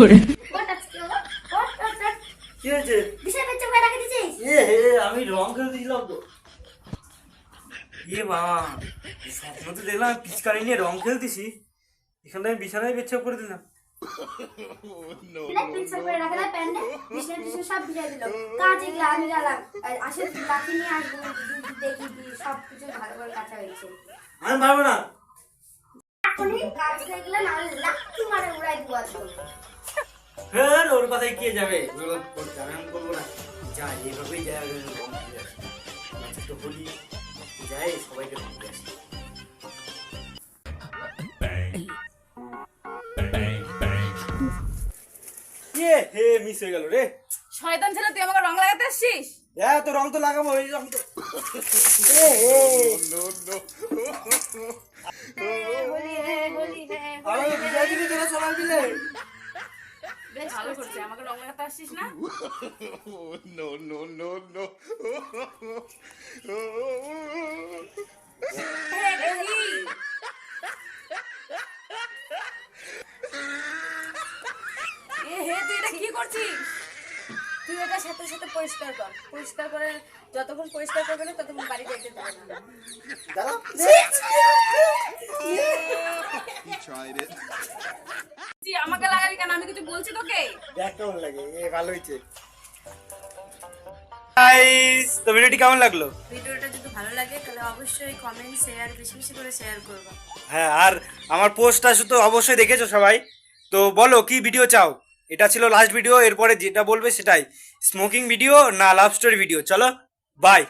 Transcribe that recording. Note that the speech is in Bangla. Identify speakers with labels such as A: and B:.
A: হোলি হ্যাঁ হে আমি রং তো দেখলাম নিয়ে খেলতেছি এখানে আমি বিছানায় পেছাব করে দিলাম
B: আমি
A: পারব না ওর কথায় কে যাবে ওগুলো করতে আমি করব না যা এভাবেই তো যাই সবাইকে ইয়ে হে মিস হয়ে গেল রে।
C: শয়তান ছেলে তুই আমাকে রং লাগাতে আসছিস?
A: হ্যাঁ তো রং তো লাগাবো এই রং তো। এ হে।
B: হোলি হে হোলি হে
A: আমাকে বিজয় দিবি তোরা সবাই মিলে
C: বেশ ভালো করছে আমাকে রং লাগাতে আসছিস না
D: no, no, no, no.
C: হে, দেখি। এ তুই এটা কি করছিস? তুই এটা সাথে সাথে পরিষ্কার কর। পরিষ্কার করে যতক্ষণ পরিষ্কার করবে না ততক্ষণ বাড়ি যেতে পারবে না. তুই আমাকে লাগাবি কেন? আমি কিছু বলছি তোকে?
A: দেখ কেমন লাগে এ ভালো হয়েছে। গাইস তো ভিডিওটি কেমন লাগল?
E: ভিডিওটা যদি ভালো লাগে তাহলে অবশ্যই কমেন্ট শেয়ার বেশি বেশি করে শেয়ার করবা।
A: হ্যাঁ আর আমার পোস্টটা শুধু অবশ্যই দেখেছ সবাই। তো বলো কি ভিডিও চাও? এটা ছিল লাস্ট ভিডিও এরপরে যেটা বলবে সেটাই। স্মোকিং ভিডিও না লাভ স্টোরি ভিডিও চলো বাই